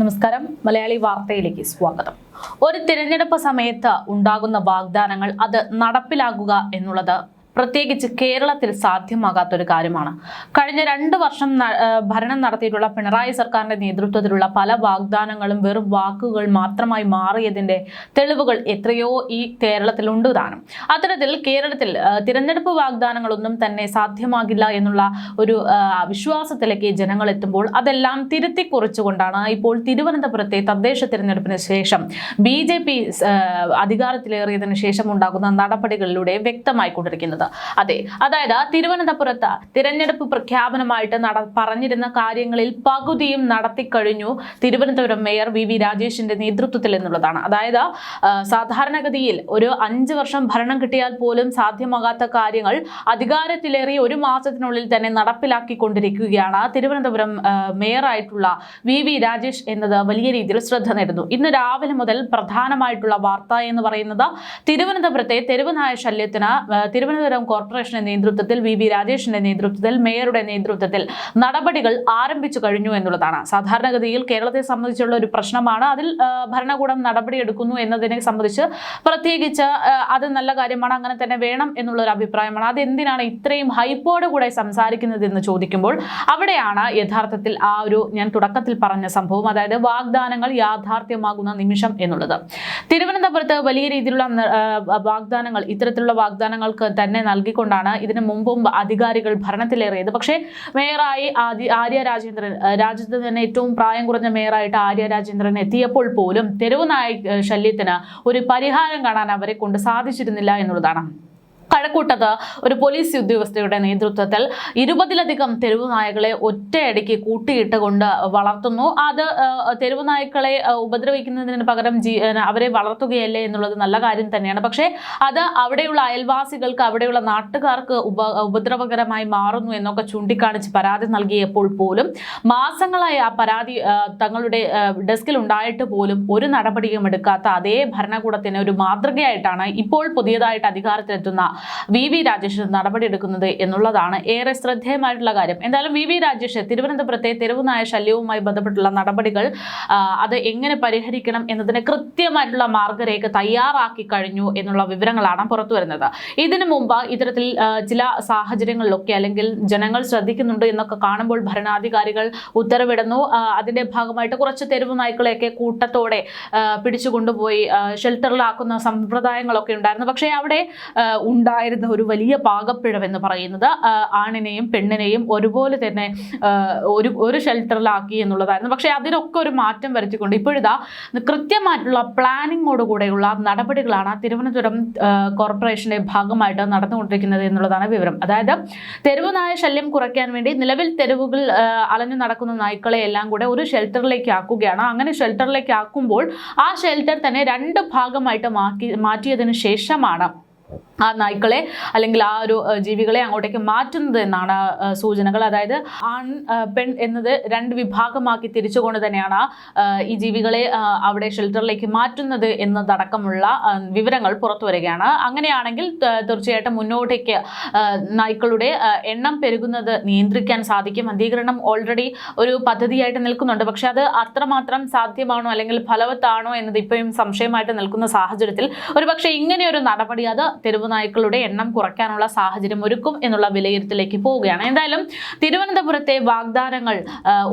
നമസ്കാരം. മലയാളി വാർത്തയിലേക്ക് സ്വാഗതം. ഒരു തിരഞ്ഞെടുപ്പ് സമയത്ത് ഉണ്ടാകുന്ന വാഗ്ദാനങ്ങൾ അത് നടപ്പിലാക്കുക എന്നുള്ളത് പ്രത്യേകിച്ച് കേരളത്തിൽ സാധ്യമാകാത്തൊരു കാര്യമാണ്. കഴിഞ്ഞ രണ്ട് വർഷം ഭരണം നടത്തിയിട്ടുള്ള പിണറായി സർക്കാരിന്റെ നേതൃത്വത്തിലുള്ള പല വാഗ്ദാനങ്ങളും വെറും വാക്കുകൾ മാത്രമായി മാറിയതിന്റെ തെളിവുകൾ എത്രയോ ഈ കേരളത്തിലുണ്ട് താനും. അത്തരത്തിൽ കേരളത്തിൽ തിരഞ്ഞെടുപ്പ് വാഗ്ദാനങ്ങളൊന്നും തന്നെ സാധ്യമാകില്ല എന്നുള്ള ഒരു വിശ്വാസത്തിലേക്ക് ജനങ്ങൾ എത്തുമ്പോൾ അതെല്ലാം തിരുത്തി കുറിച്ചുകൊണ്ടാണ് ഇപ്പോൾ തിരുവനന്തപുരത്തെ തദ്ദേശ തിരഞ്ഞെടുപ്പിന് ശേഷം ബി ജെ പി അധികാരത്തിലേറിയതിനു ശേഷം ഉണ്ടാകുന്ന നടപടികളിലൂടെ വ്യക്തമായി കൊണ്ടിരിക്കുന്നത് അതെ അതായത് തിരുവനന്തപുരത്ത് തിരഞ്ഞെടുപ്പ് പ്രഖ്യാപനമായിട്ട് നട പറഞ്ഞിരുന്ന കാര്യങ്ങളിൽ പകുതിയും നടത്തിക്കഴിഞ്ഞു തിരുവനന്തപുരം മേയർ വി വി രാജേഷിന്റെ നേതൃത്വത്തിൽ എന്നുള്ളതാണ്. അതായത് സാധാരണഗതിയിൽ ഒരു അഞ്ച് വർഷം ഭരണം കിട്ടിയാൽ പോലും സാധ്യമാകാത്ത കാര്യങ്ങൾ അധികാരത്തിലേറി ഒരു മാസത്തിനുള്ളിൽ തന്നെ നടപ്പിലാക്കിക്കൊണ്ടിരിക്കുകയാണ് തിരുവനന്തപുരം മേയറായിട്ടുള്ള വി വി രാജേഷ് എന്നത് വലിയ രീതിയിൽ ശ്രദ്ധ നേടുന്നു. ഇന്ന് രാവിലെ മുതൽ പ്രധാനമായിട്ടുള്ള വാർത്ത എന്ന് പറയുന്നത് തിരുവനന്തപുരത്തെ തെരുവനായ ശല്യത്തിന് ആ, തിരുവനന്തപുരം കോർപ്പറേഷന്റെ നേതൃത്വത്തിൽ വി. വി. രാജേഷിന്റെ നേതൃത്വത്തിൽ മേയറുടെ നേതൃത്വത്തിൽ നടപടികൾ ആരംഭിച്ചു കഴിഞ്ഞു എന്നുള്ളതാണ്. സാധാരണഗതിയിൽ കേരളത്തെ സംബന്ധിച്ചുള്ള ഒരു പ്രശ്നമാണ്. അതിൽ ഭരണകൂടം നടപടിയെടുക്കുന്നു എന്നതിനെ സംബന്ധിച്ച് പ്രത്യേകിച്ച് അത് നല്ല കാര്യമാണ് അങ്ങനെ തന്നെ വേണം എന്നുള്ള ഒരു അഭിപ്രായമാണ്. അതെന്തിനാണ് ഇത്രയും ഹൈപ്പോട് കൂടെ സംസാരിക്കുന്നത് എന്ന് ചോദിക്കുമ്പോൾ അവിടെയാണ് യഥാർത്ഥത്തിൽ ആ ഒരു ഞാൻ തുടക്കത്തിൽ പറഞ്ഞ സംഭവം അതായത് വാഗ്ദാനങ്ങൾ യാഥാർത്ഥ്യമാകുന്ന നിമിഷം എന്നുള്ളത്. തിരുവനന്തപുരത്ത് വലിയ രീതിയിലുള്ള വാഗ്ദാനങ്ങൾ ഇത്തരത്തിലുള്ള വാഗ്ദാനങ്ങൾക്ക് തന്നെ നൽകിക്കൊണ്ടാണ് ഇതിനു മുമ്പും അധികാരികൾ ഭരണത്തിലേറിയത്. പക്ഷേ മേയറായി ആര്യ രാജേന്ദ്രൻ രാജ്യത്ത് തന്നെ ഏറ്റവും പ്രായം കുറഞ്ഞ മേയറായിട്ട് ആര്യ രാജേന്ദ്രൻ എത്തിയപ്പോൾ പോലും തെരുവ് നായ ശല്യത്തിന് ഒരു പരിഹാരം കാണാൻ അവരെ കൊണ്ട് സാധിച്ചിരുന്നില്ല എന്നുള്ളതാണ്. കഴക്കൂട്ടത്ത് ഒരു പോലീസ് ഉദ്യോഗസ്ഥയുടെ നേതൃത്വത്തിൽ ഇരുപതിലധികം തെരുവു നായകളെ ഒറ്റയടിക്ക് കൂട്ടിയിട്ട് കൊണ്ട് വളർത്തുന്നു. അത് തെരുവ് നായ്ക്കളെ ഉപദ്രവിക്കുന്നതിന് പകരം ജീ അവരെ വളർത്തുകയല്ലേ എന്നുള്ളത് നല്ല കാര്യം തന്നെയാണ്. പക്ഷേ അത് അവിടെയുള്ള അയൽവാസികൾക്ക് അവിടെയുള്ള നാട്ടുകാർക്ക് ഉപ ഉപദ്രവകരമായി മാറുന്നു എന്നൊക്കെ ചൂണ്ടിക്കാണിച്ച് പരാതി നൽകിയപ്പോൾ പോലും മാസങ്ങളായി ആ പരാതി തങ്ങളുടെ ഡെസ്കിൽ ഉണ്ടായിട്ട് പോലും ഒരു നടപടിയും എടുക്കാത്ത അതേ ഭരണകൂടത്തിന് ഒരു മാതൃകയായിട്ടാണ് ഇപ്പോൾ പുതിയതായിട്ട് അധികാരത്തിലെത്തുന്ന വി വി രാജേഷ് നടപടിയെടുക്കുന്നത് എന്നുള്ളതാണ് ഏറെ ശ്രദ്ധേയമായിട്ടുള്ള കാര്യം. എന്തായാലും വി വി രാജേഷ് തിരുവനന്തപുരത്തെ തെരുവുനായ ശല്യവുമായി ബന്ധപ്പെട്ടുള്ള നടപടികൾ അത് എങ്ങനെ പരിഹരിക്കണം എന്നതിന് കൃത്യമായിട്ടുള്ള മാർഗരേഖ തയ്യാറാക്കി കഴിഞ്ഞു എന്നുള്ള വിവരങ്ങളാണ് പുറത്തു വരുന്നത്. ഇതിനു മുമ്പ് ഇത്തരത്തിൽ ചില സാഹചര്യങ്ങളിലൊക്കെ അല്ലെങ്കിൽ ജനങ്ങൾ ശ്രദ്ധിക്കുന്നുണ്ട് എന്നൊക്കെ കാണുമ്പോൾ ഭരണാധികാരികൾ ഉത്തരവിടുന്നു. അതിന്റെ ഭാഗമായിട്ട് കുറച്ച് തെരുവ് നായ്ക്കളെയൊക്കെ കൂട്ടത്തോടെ പിടിച്ചുകൊണ്ടുപോയി ഷെൽട്ടറിലാക്കുന്ന സമ്പ്രദായങ്ങളൊക്കെ ഉണ്ടായിരുന്നു. പക്ഷേ അവിടെ ആ, ഉണ്ടായിരുന്ന ഒരു വലിയ പാകപ്പിഴവെന്ന് പറയുന്നത് ആണിനെയും പെണ്ണിനെയും ഒരുപോലെ തന്നെ ഒരു ഒരു ഷെൽട്ടറിലാക്കി എന്നുള്ളതായിരുന്നു. പക്ഷേ അതിനൊക്കെ ഒരു മാറ്റം വരുത്തിക്കൊണ്ട് ഇപ്പോഴിതാ കൃത്യമായിട്ടുള്ള പ്ലാനിങ്ങോട് കൂടെയുള്ള നടപടികളാണ് തിരുവനന്തപുരം കോർപ്പറേഷന്റെ ഭാഗമായിട്ട് നടന്നുകൊണ്ടിരിക്കുന്നത് എന്നുള്ളതാണ് വിവരം. അതായത് തെരുവ് നായ ശല്യം കുറയ്ക്കാൻ വേണ്ടി നിലവിൽ തെരുവുകൾ അലഞ്ഞു നടക്കുന്ന നായ്ക്കളെ എല്ലാം കൂടെ ഒരു ഷെൽട്ടറിലേക്ക് ആക്കുകയാണ്. അങ്ങനെ ഷെൽട്ടറിലേക്ക് ആക്കുമ്പോൾ ആ ഷെൽട്ടർ തന്നെ രണ്ട് ഭാഗമായിട്ട് മാറ്റി മാറ്റിയതിനു ശേഷമാണ് ആ നായ്ക്കളെ അല്ലെങ്കിൽ ആ ഒരു ജീവികളെ അങ്ങോട്ടേക്ക് മാറ്റുന്നത് എന്നാണ് സൂചനകൾ. അതായത് ആൺ പെൺ എന്നത് രണ്ട് വിഭാഗമാക്കി തിരിച്ചുകൊണ്ട് തന്നെയാണ് ഈ ജീവികളെ അവിടെ ഷെൽട്ടറിലേക്ക് മാറ്റുന്നത് എന്നതടക്കമുള്ള വിവരങ്ങൾ പുറത്തു വരികയാണ്. അങ്ങനെയാണെങ്കിൽ തീർച്ചയായിട്ടും മുന്നോട്ടേക്ക് നായ്ക്കളുടെ എണ്ണം പെരുകുന്നത് നിയന്ത്രിക്കാൻ സാധിക്കും. അന്തീകരണം ഓൾറെഡി ഒരു പദ്ധതിയായിട്ട് നിൽക്കുന്നുണ്ട്. പക്ഷെ അത് അത്രമാത്രം സാധ്യമാണോ അല്ലെങ്കിൽ ഫലവത്താണോ എന്നത് ഇപ്പോഴും സംശയമായിട്ട് നിൽക്കുന്ന സാഹചര്യത്തിൽ ഒരുപക്ഷെ ഇങ്ങനെയൊരു നടപടി അത് തെരുവ് നായ്ക്കളുടെ എണ്ണം കുറയ്ക്കാനുള്ള സാഹചര്യം ഒരുക്കും എന്നുള്ള വിലയിരുത്തലേക്ക് പോവുകയാണ്. എന്തായാലും തിരുവനന്തപുരത്തെ വാഗ്ദാനങ്ങൾ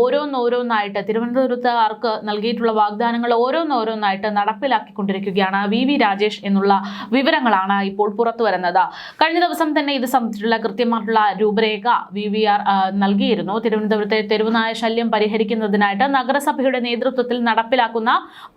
ഓരോന്നോരോന്നായിട്ട് തിരുവനന്തപുരത്തുകാർക്ക് നൽകിയിട്ടുള്ള വാഗ്ദാനങ്ങൾ ഓരോന്നോരോന്നായിട്ട് നടപ്പിലാക്കിക്കൊണ്ടിരിക്കുകയാണ്. വി വി രാജേഷ് എന്നുള്ള വിവരങ്ങളാണ് ഇപ്പോൾ പുറത്തു വരുന്നത്. കഴിഞ്ഞ ദിവസം തന്നെ ഇത് സംബന്ധിച്ചുള്ള കൃത്യമായിട്ടുള്ള രൂപരേഖ വി വി ആർ നൽകിയിരുന്നു. തിരുവനന്തപുരത്തെ തെരുവുനായ ശല്യം പരിഹരിക്കുന്നതിനായിട്ട് നഗരസഭയുടെ നേതൃത്വത്തിൽ നടപ്പിലാക്കുന്ന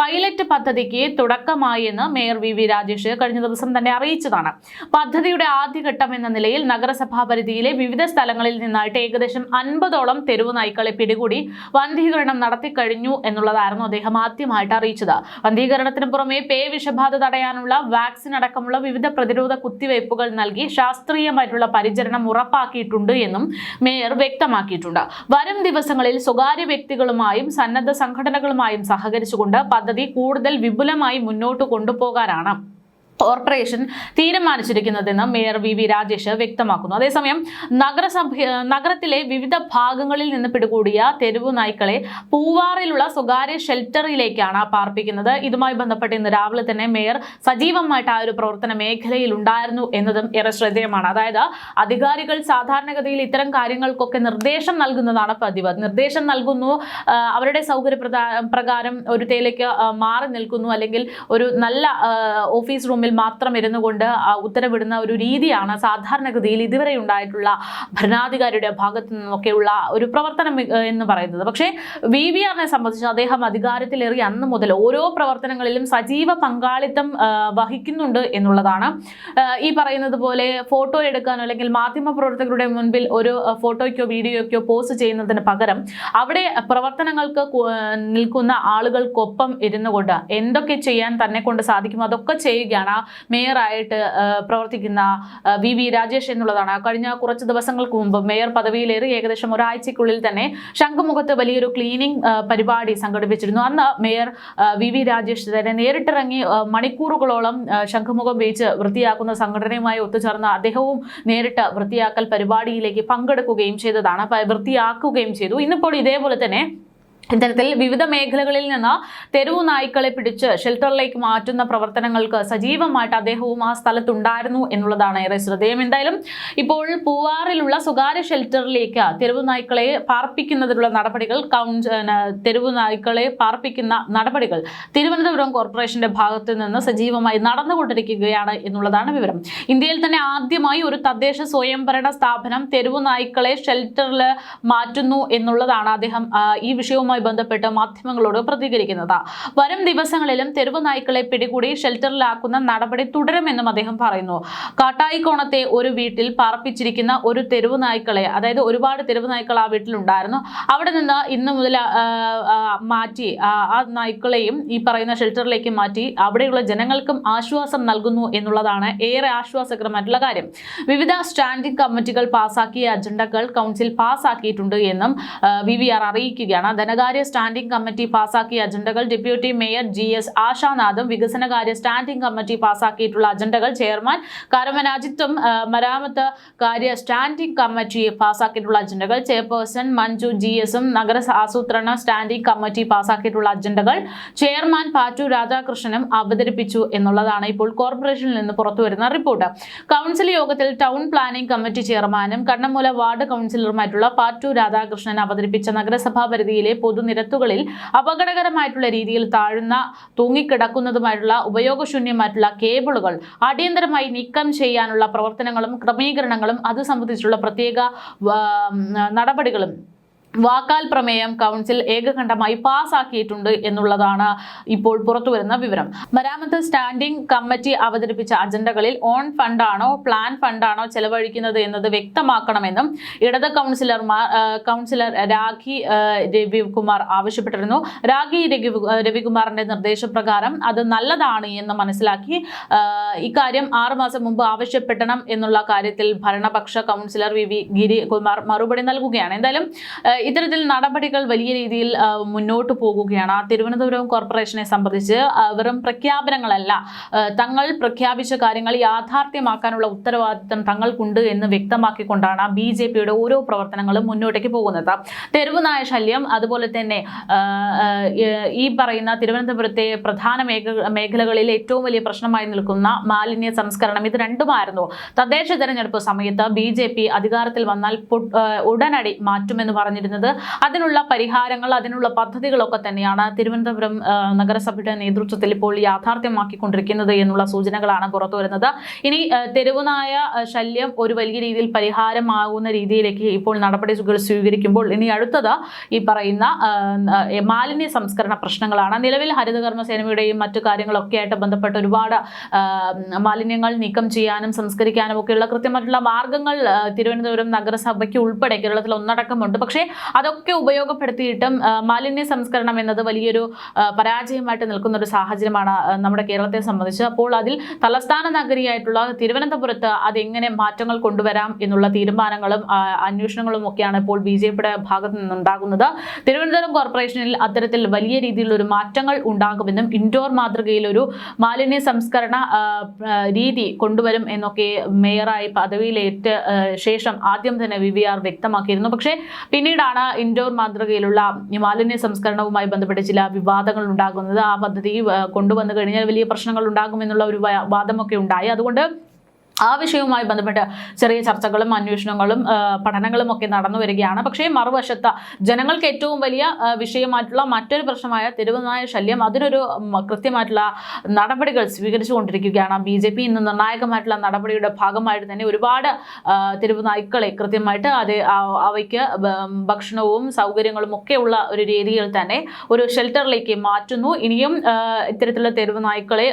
പൈലറ്റ് പദ്ധതിക്ക് തുടക്കമായി എന്ന് മേയർ വി വി രാജേഷ് കഴിഞ്ഞ ദിവസം തന്നെ അറിയിച്ചതാണ് പദ്ധതിയുടെ ആദ്യഘട്ടം എന്ന നിലയിൽ നഗരസഭാ പരിധിയിലെ വിവിധ സ്ഥലങ്ങളിൽ നിന്നായിട്ട് ഏകദേശം അൻപതോളം തെരുവ് നായ്ക്കളെ പിടികൂടി വന്ധീകരണം നടത്തിക്കഴിഞ്ഞു എന്നുള്ളതായിരുന്നു അദ്ദേഹം ആദ്യമായിട്ട് അറിയിച്ചത്. വന്ധീകരണത്തിന് പുറമെ പേ വിഷബാധ തടയാനുള്ള വാക്സിൻ അടക്കമുള്ള വിവിധ പ്രതിരോധ കുത്തിവയ്പ്പുകൾ നൽകി ശാസ്ത്രീയമായിട്ടുള്ള പരിചരണം ഉറപ്പാക്കിയിട്ടുണ്ട് എന്നും മേയർ വ്യക്തമാക്കിയിട്ടുണ്ട്. വരും ദിവസങ്ങളിൽ സ്വകാര്യ വ്യക്തികളുമായും സന്നദ്ധ സംഘടനകളുമായും സഹകരിച്ചുകൊണ്ട് പദ്ധതി കൂടുതൽ വിപുലമായി മുന്നോട്ട് കൊണ്ടുപോകാനാണ് കോർപ്പറേഷൻ തീരുമാനിച്ചിരിക്കുന്നതെന്ന് മേയർ വി വി രാജേഷ് വ്യക്തമാക്കുന്നു. അതേസമയം നഗരസഭ നഗരത്തിലെ വിവിധ ഭാഗങ്ങളിൽ നിന്ന് പിടികൂടിയ തെരുവു നായ്ക്കളെ പൂവാറിലുള്ള സ്വകാര്യ ഷെൽട്ടറിലേക്കാണ് പാർപ്പിക്കുന്നത്. ഇതുമായി ബന്ധപ്പെട്ട് ഇന്ന് രാവിലെ തന്നെ മേയർ സജീവമായിട്ട് ആ ഒരു പ്രവർത്തന മേഖലയിൽ ഉണ്ടായിരുന്നു എന്നതും ഏറെ ശ്രദ്ധേയമാണ്. അതായത് അധികാരികൾ സാധാരണഗതിയിൽ ഇത്തരം കാര്യങ്ങൾക്കൊക്കെ നിർദ്ദേശം നൽകുന്നതാണ് പതിവ്. നിർദ്ദേശം നൽകുന്നു അവരുടെ സൗകര്യ പ്രകാരം ഒരു തേയിലേക്ക് മാറി നിൽക്കുന്നു അല്ലെങ്കിൽ ഒരു നല്ല ഓഫീസ് റൂമിൽ മാത്രം ഇരുന്നു കൊണ്ട് ഉത്തരവിടുന്ന ഒരു രീതിയാണ് സാധാരണഗതിയിൽ ഇതുവരെ ഉണ്ടായിട്ടുള്ള ഭരണാധികാരിയുടെ ഭാഗത്തു നിന്നൊക്കെയുള്ള ഒരു പ്രവർത്തനം എന്ന് പറയുന്നത്. പക്ഷേ വി വി ആറിനെ സംബന്ധിച്ച് അദ്ദേഹം അധികാരത്തിലേറി അന്ന് മുതൽ ഓരോ പ്രവർത്തനങ്ങളിലും സജീവ പങ്കാളിത്തം വഹിക്കുന്നുണ്ട് എന്നുള്ളതാണ്. ഈ പറയുന്നത് പോലെ ഫോട്ടോ എടുക്കാനോ അല്ലെങ്കിൽ മാധ്യമ പ്രവർത്തകരുടെ മുൻപിൽ ഒരു ആ, ഫോട്ടോയ്ക്കോ വീഡിയോയ്ക്കോ പോസ്റ്റ് ചെയ്യുന്നതിന് പകരം അവിടെ പ്രവർത്തനങ്ങൾക്ക് നിൽക്കുന്ന ആളുകൾക്കൊപ്പം ഇരുന്നു കൊണ്ട് എന്തൊക്കെ ചെയ്യാൻ തന്നെ കൊണ്ട് സാധിക്കും അതൊക്കെ ചെയ്യുകയാണ്. മേയറായിട്ട് പ്രവർത്തിക്കുന്ന വി വി രാജേഷ് എന്നുള്ളതാണ്. കഴിഞ്ഞ കുറച്ച് ദിവസങ്ങൾക്ക് മുമ്പ് മേയർ പദവിയിലേറി ഏകദേശം ഒരാഴ്ചക്കുള്ളിൽ തന്നെ ശംഖുമുഖത്ത് വലിയൊരു ക്ലീനിങ് പരിപാടി സംഘടിപ്പിച്ചിരുന്നു. അന്ന് മേയർ വി വി രാജേഷ് തന്നെ നേരിട്ടിറങ്ങി മണിക്കൂറുകളോളം ശംഖുമുഖം ബീച്ച് വൃത്തിയാക്കുന്ന സംഘടനയുമായി ഒത്തുചേർന്ന അദ്ദേഹവും നേരിട്ട് വൃത്തിയാക്കൽ പരിപാടിയിലേക്ക് പങ്കെടുക്കുകയും ചെയ്തതാണ് വൃത്തിയാക്കുകയും ചെയ്തു. ഇന്നിപ്പോൾ ഇതേപോലെ തന്നെ ഇത്തരത്തിൽ വിവിധ മേഖലകളിൽ നിന്ന് തെരുവു നായ്ക്കളെ പിടിച്ച് ഷെൽട്ടറിലേക്ക് മാറ്റുന്ന പ്രവർത്തനങ്ങൾക്ക് സജീവമായിട്ട് അദ്ദേഹവും ആ സ്ഥലത്തുണ്ടായിരുന്നു എന്നുള്ളതാണ് ഏറെ ശ്രദ്ധേയം. എന്തായാലും ഇപ്പോൾ പൂവാറിലുള്ള സ്വകാര്യ ഷെൽട്ടറിലേക്ക് തെരുവു നായ്ക്കളെ പാർപ്പിക്കുന്നതിനുള്ള നടപടികൾ കൗൺസ് തെരുവു നായ്ക്കളെ പാർപ്പിക്കുന്ന നടപടികൾ തിരുവനന്തപുരം കോർപ്പറേഷന്റെ ഭാഗത്ത് നിന്ന് സജീവമായി നടന്നുകൊണ്ടിരിക്കുകയാണ് എന്നുള്ളതാണ് വിവരം. ഇന്ത്യയിൽ തന്നെ ആദ്യമായി ഒരു തദ്ദേശ സ്വയംഭരണ സ്ഥാപനം തെരുവു നായ്ക്കളെ ഷെൽട്ടറിൽ മാറ്റുന്നു എന്നുള്ളതാണ് അദ്ദേഹം ഈ വിഷയവുമായി ബന്ധപ്പെട്ട് മാധ്യമങ്ങളോട് പ്രതികരിക്കുന്നത്. വരും ദിവസങ്ങളിലും തെരുവ് നായ്ക്കളെ പിടികൂടി ഷെൽട്ടറിലാക്കുന്ന നടപടി തുടരുമെന്നും അദ്ദേഹം പറയുന്നു. കാട്ടായിക്കോണത്തെ ഒരു വീട്ടിൽ പാർപ്പിച്ചിരിക്കുന്ന ഒരു തെരുവ് നായ്ക്കളെ അതായത് ഒരുപാട് തെരുവ് നായ്ക്കൾ ആ വീട്ടിലുണ്ടായിരുന്നു. അവിടെ നിന്ന് ഇന്ന് മുതൽ മാറ്റി ആ, നായ്ക്കളെയും ഈ പറയുന്ന ഷെൽട്ടറിലേക്ക് മാറ്റി അവിടെയുള്ള ജനങ്ങൾക്കും ആശ്വാസം നൽകുന്നു എന്നുള്ളതാണ് ഏറെ ആശ്വാസകരമായിട്ടുള്ള കാര്യം. വിവിധ സ്റ്റാൻഡിംഗ് കമ്മിറ്റികൾ പാസാക്കിയ അജണ്ടകൾ കൗൺസിൽ പാസാക്കിയിട്ടുണ്ട് എന്നും വി വി ആർ അറിയിക്കുകയാണ്. ധനകാര്യ സ്റ്റാൻഡിംഗ് കമ്മിറ്റി പാസാക്കിയ അജണ്ടകൾ ഡെപ്യൂട്ടി മേയർ ജി എസ് ആശാനാഥും വികസനകാര്യ സ്റ്റാൻഡിംഗ് കമ്മിറ്റി പാസാക്കിയിട്ടുള്ള അജണ്ടകൾ ചെയർമാൻ കരമനാജിത്തും മരാമത്ത് കാര്യ സ്റ്റാൻഡിംഗ് കമ്മിറ്റി പാസാക്കിയിട്ടുള്ള അജണ്ടകൾ ചെയർപേഴ്സൺ മഞ്ജു ജി എസും നഗര ആസൂത്രണ സ്റ്റാൻഡിംഗ് കമ്മിറ്റി പാസാക്കിയിട്ടുള്ള അജണ്ടകൾ ചെയർമാൻ പാറ്റു രാധാകൃഷ്ണനും അവതരിപ്പിച്ചു എന്നുള്ളതാണ് ഇപ്പോൾ കോർപ്പറേഷനിൽ നിന്ന് പുറത്തുവരുന്ന റിപ്പോർട്ട്. കൗൺസിൽ യോഗത്തിൽ ടൗൺ പ്ലാനിംഗ് കമ്മിറ്റി ചെയർമാനും കണ്ണമൂല വാർഡ് കൗൺസിലറുമായിട്ടുള്ള പാറ്റു രാധാകൃഷ്ണൻ അവതരിപ്പിച്ച നഗരസഭാ പരിധിയിലെ പൊതുനിരത്തുകളിൽ അപകടകരമായിട്ടുള്ള രീതിയിൽ താഴ്ന്ന തൂങ്ങിക്കിടക്കുന്നതുമായിട്ടുള്ള ഉപയോഗശൂന്യമായിട്ടുള്ള കേബിളുകൾ അടിയന്തരമായി നീക്കം ചെയ്യാനുള്ള പ്രവർത്തനങ്ങളും ക്രമീകരണങ്ങളും അത് സംബന്ധിച്ചുള്ള പ്രത്യേക നടപടികളും വാക്കാൽ പ്രമേയം കൗൺസിൽ ഏകകണ്ഠമായി പാസാക്കിയിട്ടുണ്ട് എന്നുള്ളതാണ് ഇപ്പോൾ പുറത്തുവരുന്ന വിവരം. മരാമത്ത് സ്റ്റാൻഡിംഗ് കമ്മിറ്റി അവതരിപ്പിച്ച അജണ്ടകളിൽ ഓൺ ഫണ്ടാണോ പ്ലാൻ ഫണ്ടാണോ ചെലവഴിക്കുന്നത് എന്നത് വ്യക്തമാക്കണമെന്നും ഇടത് കൗൺസിലർമാർ കൗൺസിലർ രാഖി രവികുമാർ ആവശ്യപ്പെട്ടിരുന്നു. രാഖി രവികുമാറിന്റെ നിർദ്ദേശപ്രകാരം അത് നല്ലതാണ് എന്ന് മനസ്സിലാക്കി ഇക്കാര്യം ആറുമാസം മുമ്പ് ആവശ്യപ്പെടണം എന്നുള്ള കാര്യത്തിൽ ഭരണപക്ഷ കൗൺസിലർ വി വി ഗിരികുമാർ മറുപടി നൽകുകയാണ്. എന്തായാലും ഇത്തരത്തിൽ നടപടികൾ വലിയ രീതിയിൽ മുന്നോട്ട് പോകുകയാണ്. തിരുവനന്തപുരം കോർപ്പറേഷനെ സംബന്ധിച്ച് വെറും പ്രഖ്യാപനങ്ങളല്ല തങ്ങൾ പ്രഖ്യാപിച്ച കാര്യങ്ങൾ യാഥാർത്ഥ്യമാക്കാനുള്ള ഉത്തരവാദിത്തം തങ്ങൾക്കുണ്ട് എന്ന് വ്യക്തമാക്കിക്കൊണ്ടാണ് ബി ജെ പിയുടെ ഓരോ പ്രവർത്തനങ്ങളും മുന്നോട്ടേക്ക് പോകുന്നത്. തെരുവ് നായ ശല്യം അതുപോലെ തന്നെ ഈ പറയുന്ന തിരുവനന്തപുരത്തെ പ്രധാന മേഖലകളിൽ ഏറ്റവും വലിയ പ്രശ്നമായി നിൽക്കുന്ന മാലിന്യ സംസ്കരണം ഇത് രണ്ടുമായിരുന്നു. തദ്ദേശ തെരഞ്ഞെടുപ്പ് സമയത്ത് ബി അധികാരത്തിൽ വന്നാൽ ഉടനടി മാറ്റുമെന്ന് പറഞ്ഞിരുന്നത് അതിനുള്ള പരിഹാരങ്ങൾ അതിനുള്ള പദ്ധതികളൊക്കെ തന്നെയാണ് തിരുവനന്തപുരം നഗരസഭയുടെ നേതൃത്വത്തിൽ ഇപ്പോൾ യാഥാർത്ഥ്യമാക്കിക്കൊണ്ടിരിക്കുന്നത് എന്നുള്ള സൂചനകളാണ് പുറത്തു വരുന്നത്. ഇനി തെരുവുനായ ശല്യം ഒരു വലിയ രീതിയിൽ പരിഹാരമാകുന്ന രീതിയിലേക്ക് ഇപ്പോൾ നടപടികൾ സ്വീകരിക്കുമ്പോൾ ഇനി അടുത്തത് ഈ പറയുന്ന മാലിന്യ സംസ്കരണ പ്രശ്നങ്ങളാണ്. നിലവിൽ ഹരിതകർമ്മ സേനയുടെയും മറ്റു കാര്യങ്ങളൊക്കെ ആയിട്ട് ബന്ധപ്പെട്ട് ഒരുപാട് മാലിന്യങ്ങൾ നീക്കം ചെയ്യാനും സംസ്കരിക്കാനും ഒക്കെയുള്ള കൃത്യമായിട്ടുള്ള മാർഗങ്ങൾ തിരുവനന്തപുരം നഗരസഭയ്ക്ക് ഉൾപ്പെടെ കേരളത്തിൽ ഒന്നടക്കമുണ്ട്. പക്ഷേ അതൊക്കെ ഉപയോഗപ്പെടുത്തിയിട്ടും മാലിന്യ സംസ്കരണം എന്നത് വലിയൊരു പരാജയമായിട്ട് നിൽക്കുന്ന ഒരു സാഹചര്യമാണ് നമ്മുടെ കേരളത്തെ സംബന്ധിച്ച്. അപ്പോൾ അതിൽ തലസ്ഥാന നഗരിയായിട്ടുള്ള തിരുവനന്തപുരത്ത് അതെങ്ങനെ മാറ്റങ്ങൾ കൊണ്ടുവരാം എന്നുള്ള തീരുമാനങ്ങളും അന്വേഷണങ്ങളും ഒക്കെയാണ് ഇപ്പോൾ ബി ജെ പിയുടെ ഭാഗത്ത് നിന്നുണ്ടാകുന്നത്. തിരുവനന്തപുരം കോർപ്പറേഷനിൽ അത്തരത്തിൽ വലിയ രീതിയിലുള്ള ഒരു മാറ്റങ്ങൾ ഉണ്ടാകുമെന്നും ഇൻഡോർ മാതൃകയിൽ ഒരു മാലിന്യ സംസ്കരണ രീതി കൊണ്ടുവരും എന്നൊക്കെ മേയറായി പദവിയിലേറ്റ ശേഷം ആദ്യം തന്നെ വി വി ആർ വ്യക്തമാക്കിയിരുന്നു. പക്ഷേ പിന്നീടാണ് ഇൻഡോർ മാതൃകയിലുള്ള മാലിന്യ സംസ്കരണവുമായി ബന്ധപ്പെട്ട് ചില വിവാദങ്ങൾ ഉണ്ടാകുന്നത്. ആ പദ്ധതി കൊണ്ടുവന്നു കഴിഞ്ഞാൽ വലിയ പ്രശ്നങ്ങൾ ഉണ്ടാകുമെന്നുള്ള ഒരു വാദമൊക്കെ ഉണ്ടായി. അതുകൊണ്ട് ആ വിഷയവുമായി ബന്ധപ്പെട്ട് ചെറിയ ചർച്ചകളും അന്വേഷണങ്ങളും പഠനങ്ങളും ഒക്കെ നടന്നു വരികയാണ്. പക്ഷേ മറുവശത്ത് ജനങ്ങൾക്ക് ഏറ്റവും വലിയ വിഷയമായിട്ടുള്ള മറ്റൊരു പ്രശ്നമായ തെരുവുനായ ശല്യം അതിനൊരു കൃത്യമായിട്ടുള്ള നടപടികൾ സ്വീകരിച്ചുകൊണ്ടിരിക്കുകയാണ്. ബി ജെ പി ഇന്ന് നിർണായകമായിട്ടുള്ള നടപടിയുടെ ഭാഗമായിട്ട് തന്നെ ഒരുപാട് തെരുവുനായ്ക്കളെ തെരുവ് നായ്ക്കളെ കൃത്യമായിട്ട് അത് അവയ്ക്ക് ഭക്ഷണവും സൗകര്യങ്ങളും ഒക്കെ ഉള്ള ഒരു രീതിയിൽ തന്നെ ഒരു ഷെൽട്ടറിലേക്ക് മാറ്റുന്നു. ഇനിയും ഇത്തരത്തിലുള്ള തെരുവ് നായ്ക്കളെ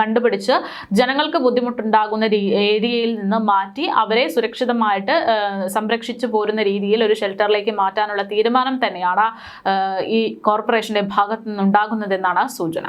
കണ്ടുപിടിച്ച് ജനങ്ങൾക്ക് ബുദ്ധിമുട്ടുണ്ടാകുന്ന രീ- ഏരിയയിൽ നിന്ന് മാറ്റി അവരെ സുരക്ഷിതമായിട്ട് സംരക്ഷിച്ചു പോരുന്ന രീതിയിൽ ഒരു ഷെൽട്ടറിലേക്ക് മാറ്റാനുള്ള തീരുമാനം തന്നെയാണ് ഈ കോർപ്പറേഷന്റെ ഭാഗത്തു നിന്നുണ്ടാകുന്നതെന്നാണ് സൂചന.